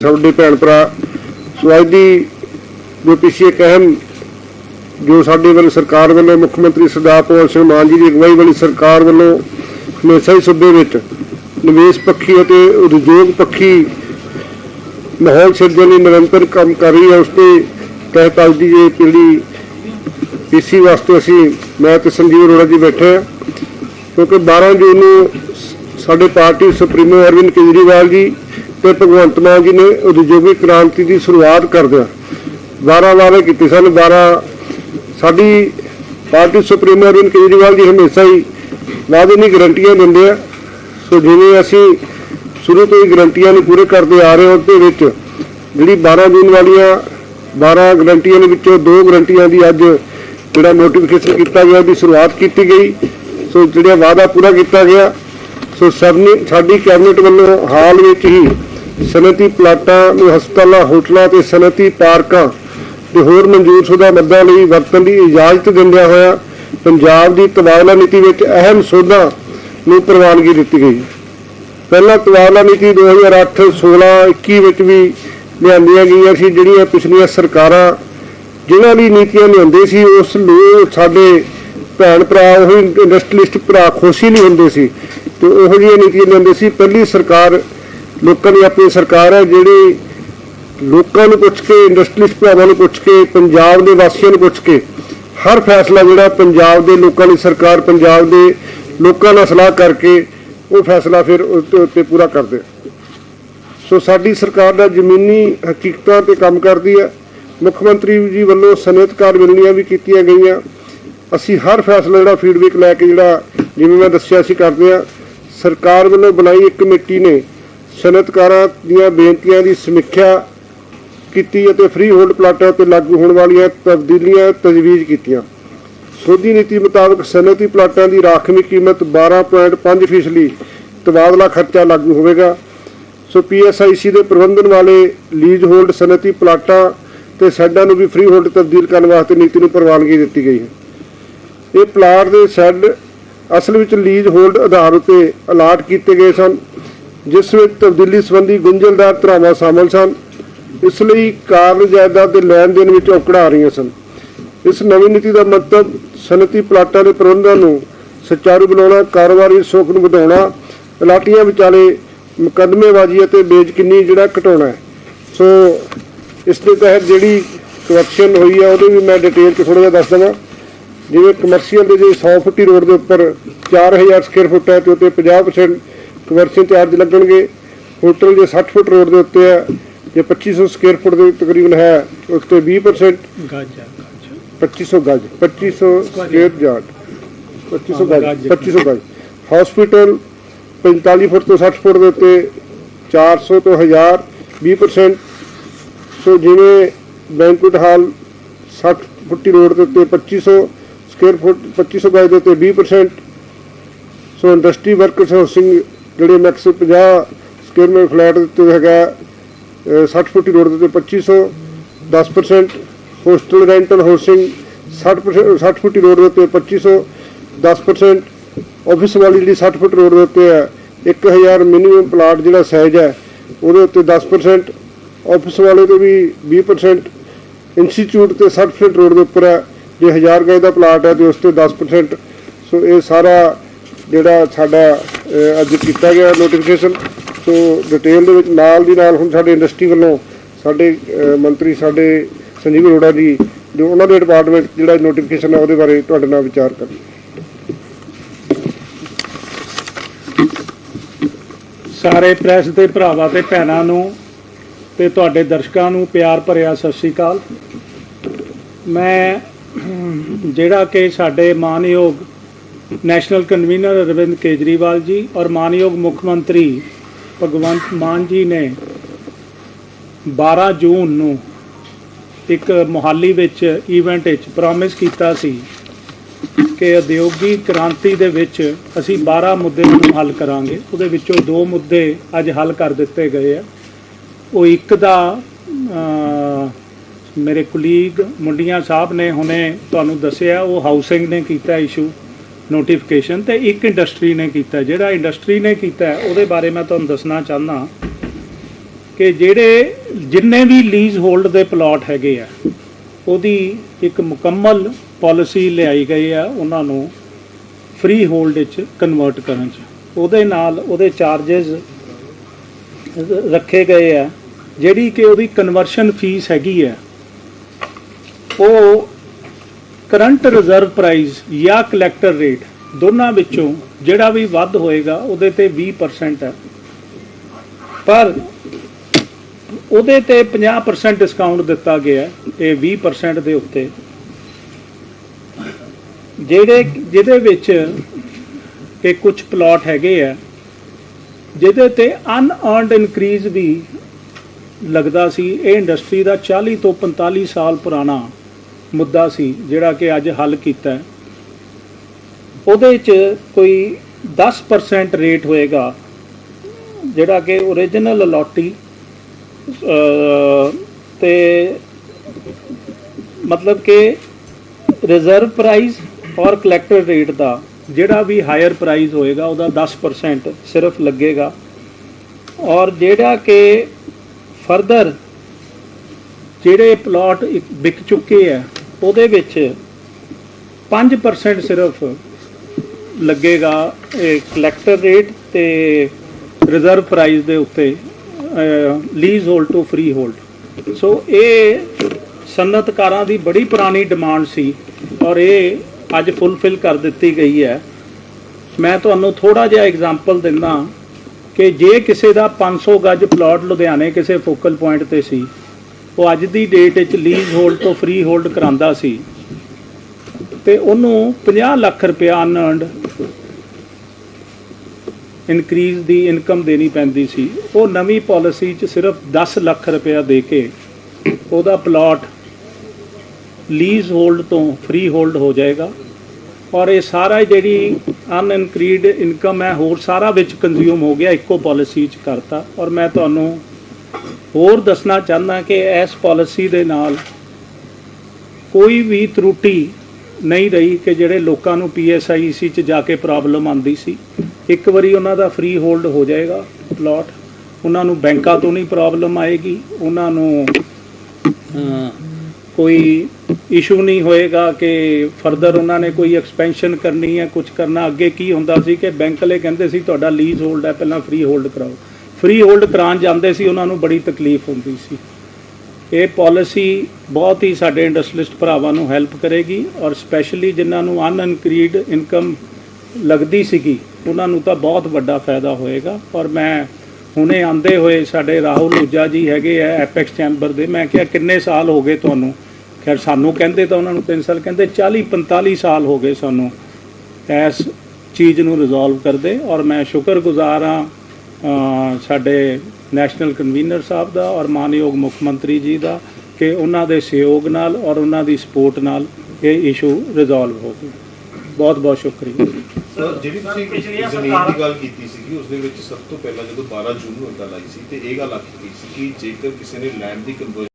ਸਾਡੇ ਭੈਣ ਭਰਾ ਸੋ ਅੱਜ ਦੀ ਜੋ ਪਿਛੇ ਇੱਕ ਅਹਿਮ ਜੋ ਸਾਡੇ ਵੱਲ ਸਰਕਾਰ ਵੱਲੋਂ ਮੁੱਖ ਮੰਤਰੀ ਸਰਦਾਰ ਭਗਵੰਤ ਸਿੰਘ ਮਾਨ ਜੀ ਦੀ ਅਗਵਾਈ ਵਾਲੀ ਸਰਕਾਰ ਵੱਲੋਂ ਹਮੇਸ਼ਾ ਹੀ ਸੂਬੇ ਵਿੱਚ ਨਿਵੇਸ਼ ਪੱਖੀ ਅਤੇ ਉਦਯੋਗ ਪੱਖੀ ਮਾਹੌਲ ਸਿਰਜਣ ਲਈ ਨਿਰੰਤਰ ਕੰਮ ਕਰ ਰਹੀ ਹੈ, ਉਸ ਤੇ ਤਹਿਤ ਅੱਜ ਦੀ ਇਹ ਪੀੜੀ ਪੀਸੀ ਵਾਸਤੇ ਅਸੀਂ, ਮੈਂ ਤੇ ਸੰਜੀਵ ਅਰੋੜਾ ਜੀ ਬੈਠੇ ਹਾਂ, ਕਿਉਂਕਿ 12 ਜੂਨ ਨੂੰ ਸਾਡੇ ਪਾਰਟੀ ਸੁਪਰੀਮੋ ਅਰਵਿੰਦ ਕੇਜਰੀਵਾਲ ਜੀ ਤੇ ਭਗਵੰਤ ਮਾਨ ਜੀ ਨੇ ਉਦਯੋਗਿਕ ਕ੍ਰਾਂਤੀ ਦੀ ਸ਼ੁਰੂਆਤ ਕਰਦਿਆਂ 12 ਵਾਅਦੇ ਕੀਤੇ ਸਨ। 12 ਸਾਡੀ ਪਾਰਟੀ ਸੁਪਰੀਮ ਅਰਵਿੰਦ ਕੇਜਰੀਵਾਲ ਜੀ ਹਮੇਸ਼ਾ ਹੀ ਵਾਅਦੇ ਨਹੀਂ, ਗਰੰਟੀਆਂ ਦਿੰਦੇ ਆ। ਸੋ ਜਿਵੇਂ ਅਸੀਂ ਸ਼ੁਰੂ ਤੋਂ ਹੀ ਗਰੰਟੀਆਂ ਨੂੰ ਪੂਰੇ ਕਰਦੇ ਆ ਰਹੇ ਹਾਂ ਉਹਦੇ ਵਿੱਚ, ਜਿਹੜੀ 12 ਜੂਨ ਵਾਲੀਆਂ 12 ਗਰੰਟੀਆਂ ਦੇ ਵਿੱਚੋਂ ਦੋ ਗਰੰਟੀਆਂ ਦੀ ਅੱਜ ਜਿਹੜਾ ਨੋਟੀਫਿਕੇਸ਼ਨ ਕੀਤਾ ਗਿਆ ਦੀ ਸ਼ੁਰੂਆਤ ਕੀਤੀ ਗਈ। ਸੋ ਜਿਹੜਾ ਵਾਅਦਾ ਪੂਰਾ ਕੀਤਾ ਗਿਆ, ਸੋ ਸਭਨੇ ਸਾਡੀ ਕੈਬਨਿਟ ਵੱਲੋਂ ਹਾਲ ਵਿੱਚ ਹੀ ਸਨਅਤੀ ਪਲਾਟਾਂ ਨੂੰ ਹਸਪਤਾਲਾਂ, ਹੋਟਲਾਂ ਤੇ ਸਨਅਤੀ ਪਾਰਕਾਂ ਤੇ ਹੋਰ ਮਨਜ਼ੂਰਸ਼ੁਦਾ ਮੱਦਾਂ ਲਈ ਵਰਤਣ ਦੀ ਇਜਾਜ਼ਤ ਦਿੰਦਿਆਂ ਹੋਇਆ ਪੰਜਾਬ ਦੀ ਤਬਾਦਲਾ ਨੀਤੀ ਵਿੱਚ ਅਹਿਮ ਸੋਧਾਂ ਨੂੰ ਪ੍ਰਵਾਨਗੀ ਦਿੱਤੀ ਗਈ। ਪਹਿਲਾਂ ਤਬਾਦਲਾ ਨੀਤੀ 2008 16 21 ਵਿੱਚ ਵੀ ਲਿਆਂਦੀਆਂ ਗਈਆਂ ਸੀ, ਜਿਹੜੀਆਂ ਪਿਛਲੀਆਂ ਸਰਕਾਰਾਂ ਜਿਨ੍ਹਾਂ ਦੀ ਨੀਤੀਆਂ ਲਿਆਉਂਦੇ ਸੀ, ਉਸ ਨੂੰ ਸਾਡੇ ਭੈਣ ਭਰਾ ਉਹ ਇੰਡਸਟਰੀਲਿਸਟ ਭਰਾ ਖੁਸ਼ੀ ਨਹੀਂ ਹੁੰਦੇ ਸੀ ਤੇ ਉਹੋ ਜਿਹੀਆਂ ਨੀਤੀਆਂ ਲਿਆਉਂਦੇ ਸੀ। ਪਹਿਲੀ ਸਰਕਾਰ ਲੋਕਾਂ ਦੀ ਆਪਣੀ ਸਰਕਾਰ ਹੈ ਜਿਹੜੀ ਲੋਕਾਂ ਨੂੰ ਪੁੱਛ ਕੇ ਇੰਡਸਟਰੀਲਿਸਟ ਭਰਾਵਾਂ ਨੂੰ ਪੁੱਛ ਕੇ, ਪੰਜਾਬ ਦੇ ਵਾਸੀਆਂ ਨੂੰ ਪੁੱਛ ਕੇ, ਹਰ ਫੈਸਲਾ ਜਿਹੜਾ ਪੰਜਾਬ ਦੇ ਲੋਕਾਂ ਦੀ ਸਰਕਾਰ, ਪੰਜਾਬ ਦੇ ਲੋਕਾਂ ਨਾਲ ਸਲਾਹ ਕਰਕੇ ਉਹ ਫੈਸਲਾ ਫਿਰ ਉਸ ਦੇ ਉੱਤੇ ਪੂਰਾ ਕਰਦੇ ਸੋ ਸਾਡੀ ਸਰਕਾਰ ਦਾ ਜ਼ਮੀਨੀ ਹਕੀਕਤਾਂ ਤੇ ਕੰਮ ਕਰਦੀ ਹੈ ਮੁੱਖ ਮੰਤਰੀ ਜੀ ਵੱਲੋਂ ਸਨਅਤਕਾਰ ਮਿਲਣੀਆਂ ਵੀ ਕੀਤੀਆਂ ਗਈਆਂ। ਅਸੀਂ ਹਰ ਫੈਸਲਾ ਜਿਹੜਾ ਫੀਡਬੈਕ ਲੈ ਕੇ ਜਿਹੜਾ, ਜਿਵੇਂ ਮੈਂ ਦੱਸਿਆ ਸੀ ਕਰਦੇ ਆ, ਸਰਕਾਰ ਵੱਲੋਂ ਬਣਾਈ ਇੱਕ ਕਮੇਟੀ ਨੇ ਸਨਅਤਕਾਰਾਂ ਦੀਆਂ ਬੇਨਤੀਆਂ ਦੀ ਸਮੀਖਿਆ ਕੀਤੀ ਅਤੇ ਫ੍ਰੀ ਹੋਲਡ ਪਲਾਟਾਂ ਤੇ ਲਾਗੂ ਹੋਣ ਵਾਲੀਆਂ ਤਬਦੀਲੀਆਂ ਤਜਵੀਜ਼ ਕੀਤੀਆਂ। ਸੋਧੀ ਨੀਤੀ ਮੁਤਾਬਕ ਸਨਅਤੀ ਪਲਾਟਾਂ ਦੀ ਰਾਖਵੀਂ ਕੀਮਤ 12.5% ਫੀਸਦੀ ਤਬਾਦਲਾ ਖਰਚਾ ਲਾਗੂ ਹੋਵੇਗਾ। ਸੋ ਪੀਐਸਆਈਸੀ ਦੇ ਪ੍ਰਬੰਧਨ ਵਾਲੇ ਲੀਜ਼ ਹੋਲਡ ਸਨਅਤੀ ਪਲਾਟਾਂ ਤੇ ਸ਼ੈੱਡਾਂ ਨੂੰ ਵੀ ਫ੍ਰੀ ਹੋਲਡ ਤਬਦੀਲ ਕਰਨ ਵਾਸਤੇ ਨੀਤੀ ਨੂੰ ਪ੍ਰਵਾਨਗੀ ਦਿੱਤੀ ਗਈ ਹੈ। ਇਹ ਪਲਾਟ ਦੇ ਸ਼ੈੱਡ ਅਸਲ ਵਿੱਚ ਲੀਜ਼ ਹੋਲਡ ਆਧਾਰ ਉਤੇ ਅਲਾਟ ਕੀਤੇ ਗਏ ਸਨ। ਜਿਸ ਵਿੱਚ ਤਬਦੀਲੀ ਸੰਬੰਧੀ ਗੁੰਝਲਦਾਰ ਧਰਾਵਾਂ ਸ਼ਾਮਲ ਸਨ। ਇਸ ਲਈ ਕਾਰਨ ਜਾਇਦਾਦ ਦੇ ਲੈਣ ਦੇਣ ਵਿੱਚ ਔਕੜਾਂ ਆ ਰਹੀਆਂ ਸਨ। ਇਸ ਨਵੀਂ ਨੀਤੀ ਦਾ ਮਤਲਬ ਸਨਅਤੀ ਪਲਾਟਾਂ ਦੇ ਪ੍ਰਬੰਧਾਂ ਨੂੰ ਸੁਚਾਰੂ ਬਣਾਉਣਾ, ਕਾਰੋਬਾਰੀ ਸੋਖ ਨੂੰ ਵਧਾਉਣਾ, ਪਲਾਟੀਆਂ ਵਿਚਾਲੇ ਮੁਕੱਦਮੇਬਾਜ਼ੀ ਅਤੇ ਬੇਜ਼ਕਿੰਨੀ ਜਿਹੜਾ ਘਟਾਉਣਾ ਹੈ। ਸੋ ਇਸ ਦੇ ਤਹਿਤ ਜਿਹੜੀ ਕਰਪਸ਼ਨ ਹੋਈ ਹੈ, ਉਹਦੇ ਵੀ ਮੈਂ ਡਿਟੇਲ ਚ ਥੋੜਾ ਜਿਹਾ ਦੱਸ ਦਵਾਂ। ਜਿਵੇਂ ਕਮਰਸ਼ੀਅਲ ਦੇ ਜੇ 100 ਫੁੱਟੀ ਰੋਡ ਦੇ ਉੱਪਰ 4000 ਸਕੁਅਰ ਫੁੱਟ ਹੈ ਤੇ ਉੱਤੇ 50% ਕਮਰਸ਼ੀਅਲ ਚਾਰਜ ਲੱਗਣਗੇ। ਹੋਟਲ ਜੇ 60 ਫੁੱਟ ਰੋਡ ਦੇ ਉੱਤੇ ਹੈ। ਜੇ 2500 ਸਕੁਅਰ ਫੁੱਟ ਦੇ ਤਕਰੀਬਨ ਹੈ ਉਸ ਤੇ 20% ਗਾਜਾ 2500 ਗਜ 2500 ਸਕੁਅਰ ਯਾਰਡ 2500 ਗਜ ਗਜ। 2500 ਗਜ। ਹਸਪੀਟਲ 45 ਫੁੱਟ ਤੋਂ 60 ਫੁੱਟ ਦੇ ਉੱਤੇ 400 ਤੋਂ 1000 20% ਸੋ ਜਿਵੇਂ ਬੈਂਕੁਇਟ ਹਾਲ 60 ਫੁੱਟੀ ਰੋਡ ਦੇ ਉੱਤੇ 2500 ਸਕੁਅਰ ਫੁੱਟ 2500 ਗਜ ਦੇ ਉੱਤੇ 20% ਸੋ ਇੰਡਸਟਰੀ ਵਰਕਰਸ ਹਾਊਸਿੰਗ ਜਿਹੜੇ ਮੈਕਸ 50 ਸਕੁਅਰ ਮੀਟਰ ਫਲੈਟ ਦੇ ਉੱਤੇ ਹੈਗਾ, ਅਹ 60 ਫੁੱਟੀ ਰੋਡ ਦੇ ਉੱਤੇ 2500 10% ਹੋਸਟਲ ਰੈਂਟਲ ਹਾਊਸਿੰਗ 60% 60 ਫੁੱਟੀ ਰੋਡ ਦੇ ਉੱਤੇ 2500 10% ਆਫਿਸ ਵਾਲੀ ਜਿਹੜੀ 60 ਫੁੱਟ ਰੋਡ ਦੇ ਉੱਤੇ ਹੈ 1000 ਮਿਨੀਮਮ ਪਲਾਟ ਜਿਹੜਾ ਸਾਈਜ਼ ਹੈ, ਉਹਦੇ ਉੱਤੇ 10% ਆਫਿਸ ਵਾਲੇ ਤੇ ਵੀ 20% ਇੰਸਟੀਚਿਊਟ ਤੇ 60% ਰੋਡ ਦੇ ਉੱਪਰ ਹੈ, ਜੇ 1000 ਗਜ ਦਾ ਪਲਾਟ ਹੈ ਤੇ ਉਸ ਤੇ 10% ਸੋ ਇਹ ਸਾਰਾ ਜਿਹੜਾ ਸਾਡਾ ਅੱਜ ਕੀਤਾ ਗਿਆ ਨੋਟੀਫਿਕੇਸ਼ਨ ਸੋ ਡਿਟੇਲ ਦੇ ਵਿੱਚ ਨਾਲ ਦੀ ਨਾਲ ਹੁਣ ਸਾਡੇ ਇੰਡਸਟਰੀ ਵੱਲੋਂ ਸਾਡੇ ਮੰਤਰੀ, ਸਾਡੇ ਸੰਜੀਵ ਅਰੋੜਾ ਜੀ, ਜੋ ਉਹਨਾਂ ਦੇ ਡਿਪਾਰਟਮੈਂਟ ਜਿਹੜਾ ਨੋਟੀਫਿਕੇਸ਼ਨ ਹੈ ਉਹਦੇ ਬਾਰੇ ਤੁਹਾਡੇ ਨਾਲ ਵਿਚਾਰ ਕਰਨ ਸਾਰੇ ਪ੍ਰੈਸ ਦੇ ਭਰਾਵਾਂ ਤੇ ਭੈਣਾਂ ਨੂੰ ਤੇ ਤੁਹਾਡੇ ਦਰਸ਼ਕਾਂ ਨੂੰ ਪਿਆਰ ਭਰਿਆ ਸਤਿ ਸ਼੍ਰੀ ਅਕਾਲ। ਮੈਂ, ਜਿਹੜਾ ਕਿ ਸਾਡੇ ਮਾਨਯੋਗ ਨੈਸ਼ਨਲ ਕਨਵੀਨਰ ਅਰਵਿੰਦ ਕੇਜਰੀਵਾਲ ਜੀ ਔਰ ਮਾਨਯੋਗ ਮੁੱਖ ਮੰਤਰੀ ਭਗਵੰਤ ਮਾਨ ਜੀ ਨੇ 12 ਜੂਨ ਨੂੰ ਇੱਕ ਮੁਹਾਲੀ ਵਿੱਚ ਇਵੈਂਟ ਵਿੱਚ ਪ੍ਰੋਮਿਸ ਕੀਤਾ ਸੀ ਕਿ ਉਦਯੋਗਿਕ ਕ੍ਰਾਂਤੀ ਦੇ ਵਿੱਚ ਅਸੀਂ 12 ਮੁੱਦੇ ਨੂੰ ਹੱਲ ਕਰਾਂਗੇ। ਉਹਦੇ ਵਿੱਚੋਂ ਦੋ ਮੁੱਦੇ ਅੱਜ ਹੱਲ ਕਰ ਦਿੱਤੇ ਗਏ ਆ। ਉਹ ਇੱਕ ਦਾ ਮੇਰੇ ਕੁਲੀਗ ਮੁੰਡੀਆਂ ਸਾਹਿਬ ਨੇ ਹੁਣੇ ਤੁਹਾਨੂੰ ਦੱਸਿਆ, ਉਹ ਹਾਊਸਿੰਗ ਨੇ ਕੀਤਾ ਇਸ਼ੂ ਨੋਟੀਫਿਕੇਸ਼ਨ ਤੇ ਇੱਕ ਇੰਡਸਟਰੀ ਨੇ ਕੀਤਾ, ਜਿਹੜਾ ਇੰਡਸਟਰੀ ਨੇ ਕੀਤਾ, ਉਹਦੇ ਬਾਰੇ ਮੈਂ ਤੁਹਾਨੂੰ ਦੱਸਣਾ ਚਾਹੁੰਦਾ ਕਿ ਜਿਹੜੇ ਜਿੰਨੇ ਵੀ ਲੀਜ਼ ਹੋਲਡ ਦੇ ਪਲਾਟ ਹੈਗੇ ਆ, ਉਹਦੀ ਇੱਕ ਮੁਕੰਮਲ ਪਾਲਿਸੀ ਲਿਆਈ ਗਈ ਆ ਉਹਨਾਂ ਨੂੰ ਫ੍ਰੀ ਹੋਲਡ ਵਿੱਚ ਕਨਵਰਟ ਕਰਨ ਚ। ਉਹਦੇ ਨਾਲ ਉਹਦੇ ਚਾਰजेस ਰੱਖੇ ਗਏ ਆ। ਜਿਹੜੀ ਕਿ ਉਹਦੀ ਕਨਵਰਸ਼ਨ ਫੀਸ ਹੈਗੀ ਆ, ਉਹ ਕਰੰਟ ਰਿਜ਼ਰਵ ਪ੍ਰਾਈਸ ਜਾਂ ਕਲੈਕਟਰ ਰੇਟ ਦੋਨਾਂ ਵਿੱਚੋਂ ਜਿਹੜਾ ਵੀ ਵੱਧ ਹੋਏਗਾ ਉਹਦੇ ਤੇ 20% ਹੈ। ਪਰ ਉਹਦੇ ਤੇ 50% ਡਿਸਕਾਊਂਟ ਦਿੱਤਾ ਗਿਆ ਇਹ 20% ਦੇ ਉੱਤੇ। ਜਿਹੜੇ, ਜਿਹਦੇ ਵਿੱਚ ਇਹ ਕੁਝ ਪਲਾਟ ਹੈਗੇ ਆ, ਜਿਹਦੇ ਤੇ ਅਨਅਰਨਡ ਇਨਕਰੀਜ਼ ਵੀ ਲੱਗਦਾ ਸੀ, ਇਹ ਇੰਡਸਟਰੀ ਦਾ 40 ਤੋਂ 45 ਸਾਲ ਪੁਰਾਣਾ ਮੁੱਦਾ ਸੀ, ਜਿਹੜਾ ਕਿ ਅੱਜ ਹੱਲ ਕੀਤਾ ਹੈ। ਉਹਦੇ 'ਚ ਕੋਈ 10% ਰੇਟ ਹੋਏਗਾ, ਜਿਹੜਾ ਕਿ origignal ਅਲੋਟੀ ਤੇ ਮਤਲਬ ਕਿ ਰਿਜ਼ਰਵ ਪ੍ਰਾਈਸ ਔਰ ਕਲੈਕਟਰ ਰੇਟ ਦਾ, ਜਿਹੜਾ ਵੀ ਹਾਇਰ ਪ੍ਰਾਈਸ ਹੋਏਗਾ, ਉਹਦਾ 10% ਸਿਰਫ ਲੱਗੇਗਾ। ਔਰ ਜਿਹੜਾ ਕਿ ਫਰਦਰ ਜਿਹੜੇ ਪਲਾਟ ਵਿਕ ਚੁੱਕੇ ਆ ਉਹਦੇ ਵਿੱਚ 5% ਸਿਰਫ ਲੱਗੇਗਾ ਇਹ ਕਲੈਕਟਰ ਰੇਟ ਤੇ ਰਿਜ਼ਰਵ ਪ੍ਰਾਈਸ ਦੇ ਉੱਤੇ leasehold to freehold ਸੋ ਇਹ ਸਨਅਤਕਾਰਾਂ ਦੀ ਬੜੀ ਪੁਰਾਣੀ ਡਿਮਾਂਡ ਸੀ ਔਰ ਇਹ ਅੱਜ ਫੁੱਲਫਿਲ ਕਰ ਦਿੱਤੀ ਗਈ ਹੈ। ਮੈਂ ਤੁਹਾਨੂੰ ਥੋੜਾ ਜਿਹਾ ਐਗਜ਼ਾਮਪਲ ਦਿੰਦਾ ਕਿ ਜੇ ਕਿਸੇ ਦਾ 500 ਗੱਜ ਪਲਾਟ ਲੁਧਿਆਣੇ ਕਿਸੇ ਫੋਕਲ ਪੁਆਇੰਟ ਤੇ ਸੀ ਉਹ ਅੱਜ ਦੀ ਡੇਟ ਵਿੱਚ ਲੀਜ਼ ਹੋਲਡ ਤੋਂ ਫ੍ਰੀ ਹੋਲਡ ਕਰਾਂਦਾ ਸੀ ਤੇ ਉਹਨੂੰ 50 ਲੱਖ ਰੁਪਇਆ ਅਨਅਰਨਡ ਇਨਕਰੀਜ਼ ਦੀ ਇਨਕਮ ਦੇਣੀ ਪੈਂਦੀ ਸੀ। ਉਹ ਨਵੀਂ ਪਾਲਿਸੀ 'ਚ ਸਿਰਫ 10 ਲੱਖ ਰੁਪਇਆ ਦੇ ਕੇ ਉਹਦਾ ਪਲਾਟ ਲੀਜ਼ ਹੋਲਡ ਤੋਂ ਫ੍ਰੀ ਹੋਲਡ ਹੋ ਜਾਏਗਾ ਔਰ ਇਹ ਸਾਰਾ ਜਿਹੜੀ ਅਨਇਨਕਰੀਡ ਇਨਕਮ ਹੈ, ਹੋਰ ਸਾਰਾ ਵਿੱਚ ਕੰਜ਼ਿਊਮ ਹੋ ਗਿਆ, ਇੱਕੋ ਪਾਲਿਸੀ 'ਚ ਕਰਤਾ ਔਰ ਮੈਂ ਤੁਹਾਨੂੰ ਹੋਰ ਦੱਸਣਾ ਚਾਹੁੰਦਾ ਕਿ ਇਸ ਪਾਲਿਸੀ ਦੇ ਨਾਲ ਕੋਈ ਵੀ ਤਰੁੱਟੀ ਨਹੀਂ ਰਹੀ ਕਿ ਜਿਹੜੇ ਲੋਕਾਂ ਨੂੰ ਪੀਐਸਆਈਸੀ 'ਚ ਜਾ ਕੇ ਪ੍ਰੋਬਲਮ ਆਂਦੀ ਸੀ। ਇੱਕ ਵਾਰੀ ਉਹਨਾਂ ਦਾ ਫ੍ਰੀ ਹੋਲਡ ਹੋ ਜਾਏਗਾ ਪਲਾਟ ਉਹਨਾਂ ਨੂੰ ਬੈਂਕਾਂ ਤੋਂ ਨਹੀਂ ਪ੍ਰੋਬਲਮ ਆਏਗੀ। ਉਹਨਾਂ ਨੂੰ ਕੋਈ ਇਸ਼ੂ ਨਹੀਂ ਹੋਏਗਾ ਕਿ ਫਰਦਰ ਉਹਨਾਂ ਨੇ ਕੋਈ ਐਕਸਪੈਂਸ਼ਨ ਕਰਨੀ ਹੈ ਕੁਝ ਕਰਨਾ। ਅੱਗੇ ਕੀ ਹੁੰਦਾ ਸੀ ਕਿ ਬੈਂਕ ਵਾਲੇ ਕਹਿੰਦੇ ਸੀ, ਤੁਹਾਡਾ ਲੀਜ਼ ਹੋਲਡ ਹੈ, ਪਹਿਲਾਂ ਫ੍ਰੀ ਹੋਲਡ ਕਰਾਓ। ਫ੍ਰੀ ਹੋਲਡ ਕਰਾਉਣ ਜਾਂਦੇ ਸੀ, ਉਹਨਾਂ ਨੂੰ ਬੜੀ ਤਕਲੀਫ ਹੁੰਦੀ ਸੀ। ਇਹ ਪਾਲਿਸੀ ਬਹੁਤ ਹੀ ਸਾਡੇ ਇੰਡਸਟਰੀਲਿਸਟ ਭਰਾਵਾਂ ਨੂੰ ਹੈਲਪ ਕਰੇਗੀ ਔਰ ਸਪੈਸ਼ਲੀ ਜਿਨ੍ਹਾਂ ਨੂੰ ਅਨਇਨਕਰੀਡ ਇਨਕਮ ਲੱਗਦੀ ਸੀਗੀ, ਉਹਨਾਂ ਨੂੰ ਤਾਂ ਬਹੁਤ ਵੱਡਾ ਫਾਇਦਾ ਹੋਏਗਾ। ਔਰ ਮੈਂ ਹੁਣੇ ਆਂਦੇ ਹੋਏ ਸਾਡੇ ਰਾਹੁਲ ਊਜਾ ਜੀ ਹੈਗੇ ਆ ਐਪੈਕਸ ਚੈਂਬਰ ਦੇ, ਮੈਂ ਕਿਹਾ ਕਿੰਨੇ ਸਾਲ ਹੋ ਗਏ ਤੁਹਾਨੂੰ? ਖੈਰ ਸਾਨੂੰ ਕਹਿੰਦੇ ਤਾਂ ਉਹਨਾਂ ਨੂੰ 3 ਸਾਲ, ਕਹਿੰਦੇ 40 45 ਸਾਲ ਹੋ ਗਏ ਸਾਨੂੰ ਇਸ ਚੀਜ਼ ਨੂੰ ਰਿਜ਼ੋਲਵ ਕਰਦੇ। ਔਰ ਮੈਂ ਸ਼ੁਕਰਗੁਜ਼ਾਰ ਹਾਂ ਸਾਡੇ ਨੈਸ਼ਨਲ ਕਨਵੀਨਰ ਸਾਹਿਬ ਦਾ ਔਰ ਮਾਨਯੋਗ ਮੁੱਖ ਮੰਤਰੀ ਜੀ ਦਾ ਕਿ ਉਹਨਾਂ ਦੇ ਸਹਿਯੋਗ ਨਾਲ ਔਰ ਉਹਨਾਂ ਦੀ ਸਪੋਰਟ ਨਾਲ ਇਹ ਇਸ਼ੂ ਰਿਜ਼ੋਲਵ ਹੋ ਗਿਆ। ਬਹੁਤ ਬਹੁਤ ਸ਼ੁਕਰੀਆ। ਸਰ ਜਿਹੜੀ ਤੁਸੀਂ ਪਿਛਲੀਆਂ ਸਰਕਾਰਾਂ- ਦੀ ਗੱਲ ਕੀਤੀ ਸੀਗੀ ਉਸ ਦੇ ਵਿੱਚ ਸਭ ਤੋਂ ਪਹਿਲਾਂ ਜਦੋਂ 12 ਜੂਨ ਨੂੰ ਗੱਲ ਆਈ ਸੀ ਤੇ ਇਹ ਗੱਲ ਆਖੀ ਗਈ ਸੀ ਕਿ ਜੇਕਰ ਕਿਸੇ ਨੇ ਲੈਂਡ ਦੀ ਕਨਵਰਜਨ